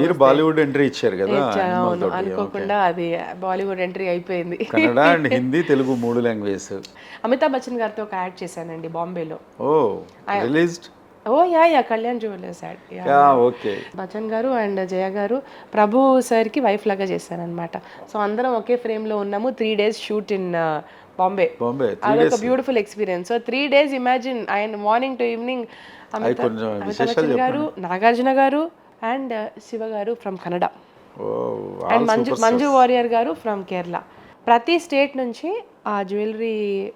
మీరు బాలీవుడ్ ఎంట్రీ ఇచ్చారు కదా అవును. అనుకోకుండా అది బాలీవుడ్ ఎంట్రీ అయిపోయింది. కన్నడ అండ్ హిందీ తెలుగు మూడు లాంగ్వేజ్. అమితాబ్ బచ్చన్ గారితో ఒక యాడ్ చేశానండి బాంబేలో. ఓ released? Oh yeah yeah Kalyan jewellers ad. Okay. Bachchan garu and Jaya గారు ప్రభు సార్కి వైఫ్ లాగా చేశానన్నమాట సో అందరం ఒకే ఫ్రేమ్లో ఉన్నాము. Three days shoot in Bombay. Bombay అదొక beautiful experience. So three days imagine ఆయన morning to evening Amitabh Bachchan garu Nagarjuna garu and Shiva garu from Kannada. And Manju Manju Warrier garu from Kerala. ప్రతి state నుంచి ఆ jewellery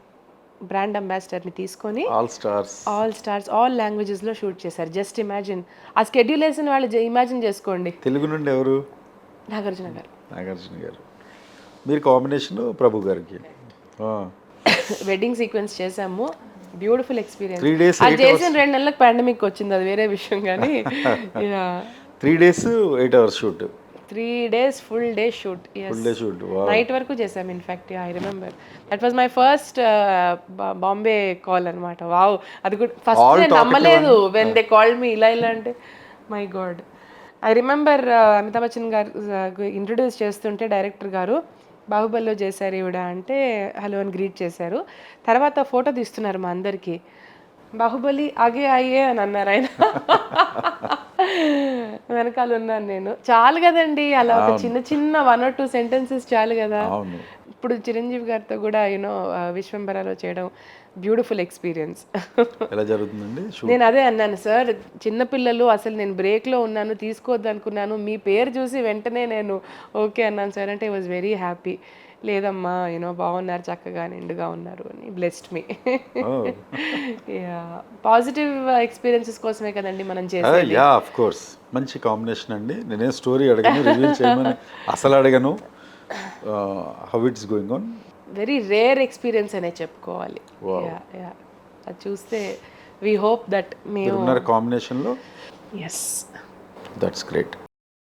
brand అంబాసిడర్ని తీసుకొని all stars all stars all లాంగ్వేజెస్లో shoot చేశారు. Just imagine. ఆ schedule వేసిన వాళ్ళు imagine చేసుకోండి. తెలుగు నుండి ఎవరు? నాగార్జున గారు. నాగార్జున గారు. మీరు కాంబినేషన్ ప్రభు గారికి. వెడ్డింగ్ సీక్వెన్స్ చేసాము బ్యూటిఫుల్ ఎక్స్పీరియన్స్ త్రీ డేస్ అది చేసిన రెండు నెలలకు పాండమిక్ వచ్చింది అది వేరే విషయం కానీ. Three days eight hours shoot three days full day shoot full day shoot night వరకు చేసాం in fact I remember that was my first Bombay call అనమాట వావ్ అది కూడా ఫస్ట్ నేను నమ్మలేదు వెన్ దే కాల్ మీ ఇలా ఇలా అంటే my god I remember Amitabh Bachchan garu introduce చేస్తుంటే డైరెక్టర్ గారు బాహుబలిలో చేశారు ఈవిడ అంటే హలో అని గ్రీట్ చేశారు. తర్వాత ఫోటో తీస్తున్నారు మా అందరికీ. బాహుబలి ఆగే అయ్యే అని అన్నారు ఆయన. వెనకాల ఉన్నాను నేను. చాలు కదండి అలా ఒక చిన్న చిన్న వన్ ఆర్ టూ సెంటెన్సెస్ చాలు కదా. ఇప్పుడు చిరంజీవి గారితో కూడా యూనో విశ్వంబరాలో చేయడం బ్యూటిఫుల్ ఎక్స్పీరియన్స్ ఎలా జరుగుతుందండి? నేను అదే అన్నాను సార్ చిన్నపిల్లలు అసలు నేను బ్రేక్లో ఉన్నాను తీసుకోవద్దు అనుకున్నాను మీ పేరు చూసి వెంటనే నేను ఓకే అన్నాను సార్ అంటే వాజ్ వెరీ హ్యాపీ లేదమ్మా యూనో బాగున్నారు చక్కగా నిండుగా ఉన్నారు అని బ్లెస్డ్ మీ పాజిటివ్ ఎక్స్పీరియన్సెస్ కోసమే కదండి మనం చేసేది. యా ఆఫ్ కోర్స్ మంచి కాంబినేషన్ అండి. నేనే స్టోరీ అడగను రివీల్ చేయమని అసలు అడగను. How it's going on very rare experience అనే చెప్పుకోవాలి. Yeah, yeah. అది చూస్తే వీ హోప్ దట్ మేము ఉన్నారు కాంబినేషన్లో ఎస్ దట్స్ గ్రేట్